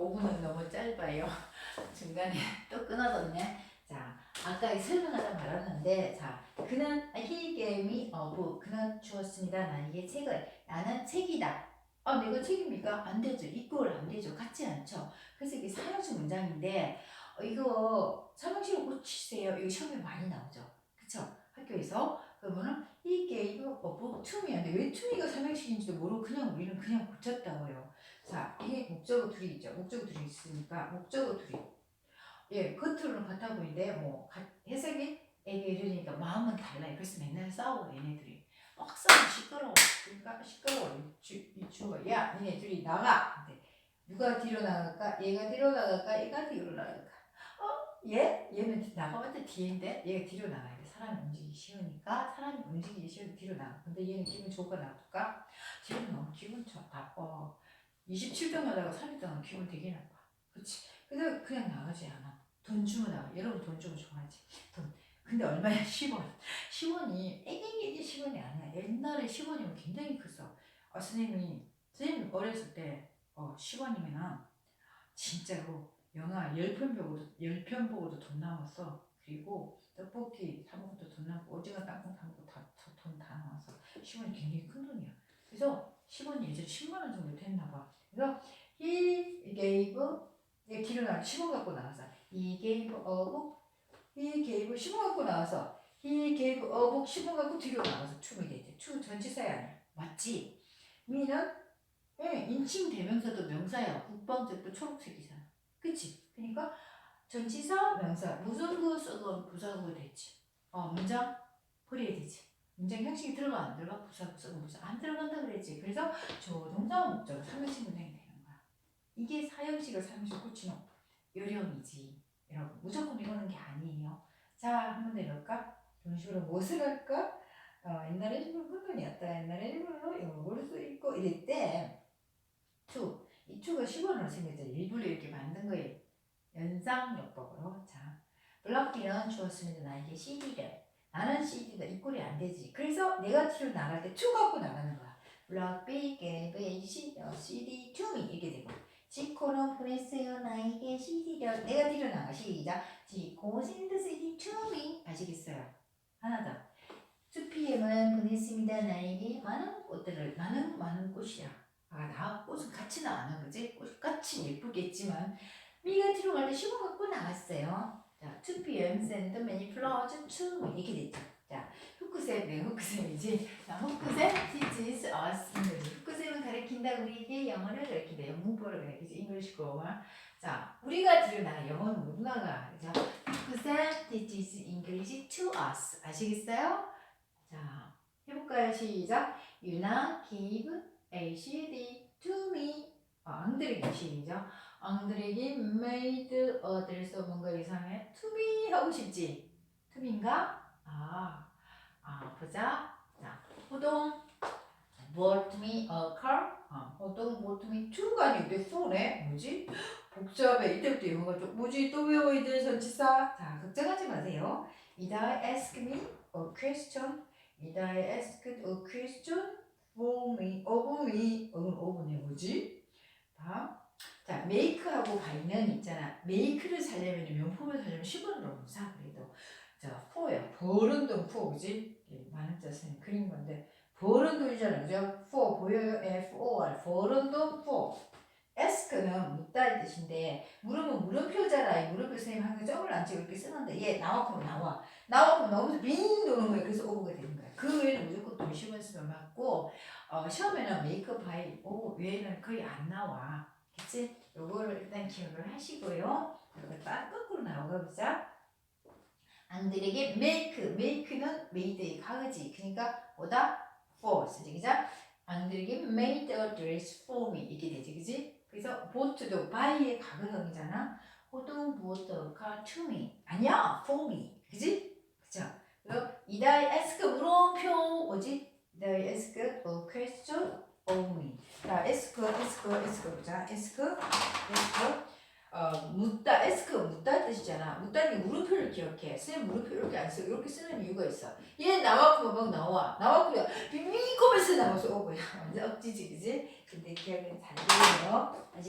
5분은 너무 짧아요. 중간에 또 끊어졌네. 자, 아까 이 설명하다 말았는데, 자, 그는 he gave book. 그는 주었습니다. 나에게 책을. 나는 책이다. 아, 내가 책입니까? 안 되죠. 이꼴 안 되죠. 같지 않죠. 그래서 이게 사용식 문장인데, 어, 이거 삼형식으로 고치세요. 이거 시험에 많이 나오죠. 그쵸? 학교에서. 그러면은 book to me. 근데 왜 me가 삼형식인지도 모르고 그냥 우리는 그냥 고쳤다고요. 자, 이게 목적어 둘이 있죠. 목적어 둘이 있으니까 목적어 둘이. 예, 겉으로는 같아 보이는데 뭐 가- 해석이 애기 이러니까 마음은 달라요. 그래서 맨날 싸워 얘네들이. 막 싸워 시끄러워. 그러니까 시끄러워. 이 주, 이 주어. 야, 니네 둘이 나가. 근데 누가 뒤로 나갈까? 얘가 뒤로 나갈까? 얘가 뒤로 나갈까? 어? 얘? 얘는 나가봤자 뒤인데 얘가 뒤로 나가야 돼. 사람이 움직이기 쉬우니까 사람이 움직이기 쉬우니까 뒤로 나가. 근데 얘는 기분 좋을까 나쁠까? 지금 너무 기분 좋 나빠. 27등 하다가 3일 동안 기분 되게 나빠. 그치? 그래서 그냥 나가지 않아. 돈 주면 나가. 여러분 돈 주면 좋아하지. 돈. 근데 얼마야? 10원. 10원이 애기애기 10원이 아니야. 옛날에 10원이면 굉장히 컸어. 어, 선생님이, 선생님 어렸을 때 어, 10원이면 진짜로 영화 10편 보고도, 10편 보고도 돈 남았어. 그리고 떡볶이 사 먹어도 돈 남고 오징어 땅콩 사 먹고 다돈 다 나왔어. 10원이 굉장히 큰 돈이야. 그래서 10원이 예전에 10만 원 정도 됐나 봐. 그래서 he gave 나 10원 갖고 나와서 he gave a book he gave 10원 갖고 나와서 he gave a book 10원 갖고 뒤로 나와서 투미 되지. 투 전치사야 아니야. 맞지? 미는 예, 인칭 대명사도 명사야. 국방적도 초록색이잖아. 그치? 그러니까 전치사 명사 그 써도 부사구가 됐지. 어 문장 버려야 되지. 문장 형식이 들어가 안 들어가 부사구 써도 부사 안 들어간다 그랬지. 그래서 조동사 목적 삼형식 문장 이게 사형식을 사형식 고치는 요령이지. 여러분 무조건 이거는 게 아니에요. 자 한번 내려볼까? 이런 식으로 무엇을 할까? 어, 옛날에 일본 혼돈이었다. 옛날에 일본어로 이걸 수 있고 이럴 때 투. 이 투가 10원으로 생겼죠. 일부러 이렇게 만든 거예요. 연상요법으로. 자, 블럭비는 주었습니다. 나에게 CD를. 나는 CD다. 이 꼴이 안 되지. 그래서 뒤로 나갈 때 투 갖고 나가는 거야. 블럭비 gave a CD to me 이렇게 되고 지코는 보냈어요. 나에게 CD를. 내가 뒤로 나가. 시작. CD to me. 아시겠어요? 하나 더. 2PM은 보냈습니다. 나에게 많은 꽃들을 많은 많은 꽃이야. 아, 나 꽃은 같이 나가는 거지. 꽃이 같이 예쁘겠지만 미가 뒤로 갈때 10원 갖고 나갔어요. 자, 2PM send many flowers 이렇게 됐죠. 자, 후크쌤, 네, 후크쌤이지. 자, 후크쌤 teaches us English. 후크쌤은 가르친다 우리에게 영어를 가르친다. 영문법을 가르치지. English grammar. 자, 우리가 뒤로 나가. 영어는 못 나가. 그죠? 후크쌤 teaches English to us. 아시겠어요? 자, 해볼까요? 시작. 유나 give a CD to me. 아, 앙드레기 시작. 앙드레기 made others 뭔가 이상해. to me 하고 싶지? to me인가? 아, 아 보자. 자, 호동 bought me a car. 아, 호동 bought me to가 아니고 내 폰에 뭐지? 복잡해. 이때부터 영어가 좀 뭐지? 또 외워야 될 전치사. 자, 걱정하지 마세요. 이다 ask me a question. 이다 asked a question for me, of me. 어, of네 뭐지? 다음. 자, make하고 buy는 있잖아. make를 살려면 명품을 살려면 10원으로 못 사. 그래도 자, for야. 버는 돈 for 그지? 예, 많은 자선이 그린 건데 버는 돈이잖아. 그죠? for 보여요? F-O-R. 버는 돈 for. ask는 묻다의 뜻인데 물으면 물음표잖아. 이 물음표 선생님 항상 점을 안 찍고 이렇게 쓰는데 얘 나와보면 나와. 나와보면 나오면서 빙 도는 거야. 그래서 오버가 되는 거야. 그 외에는 무조건 돈 10원 쓰면 맞고 어, 시험에는 메이크업 바이 오 외에는 거의 안 나와. 그치? 요거를 일단 기억을 하시고요. 이거 딱 거꾸로 나오가 보자. 앙들에게 make, make는 made의 가그지. 그러니까 뭐다? for 그죠? 앙들에게 made a dress for me 이렇게 되지, 그지? 그래서 bought도 buy의 가그형이잖아. 호동 car to me. 아니야, for me. 그지? 그죠? 그리고 이다의 ask 물음표 뭐지? 이다의 ask a question of me. 자, ask, ask, ask 보자. ask, ask. 어, 묻다, ask, 묻다 뜻이잖아. 묻다는 게 물음표를 기억해. 쌤 물음표 이렇게 안 쓰고 이렇게 쓰는 이유가 있어. 얘 나왔고 막 나와. 나왔고요. 빙빙 꼬면서 나와서 오고야. 완전 억지지, 그지? 근데 기억은 잘 돼요.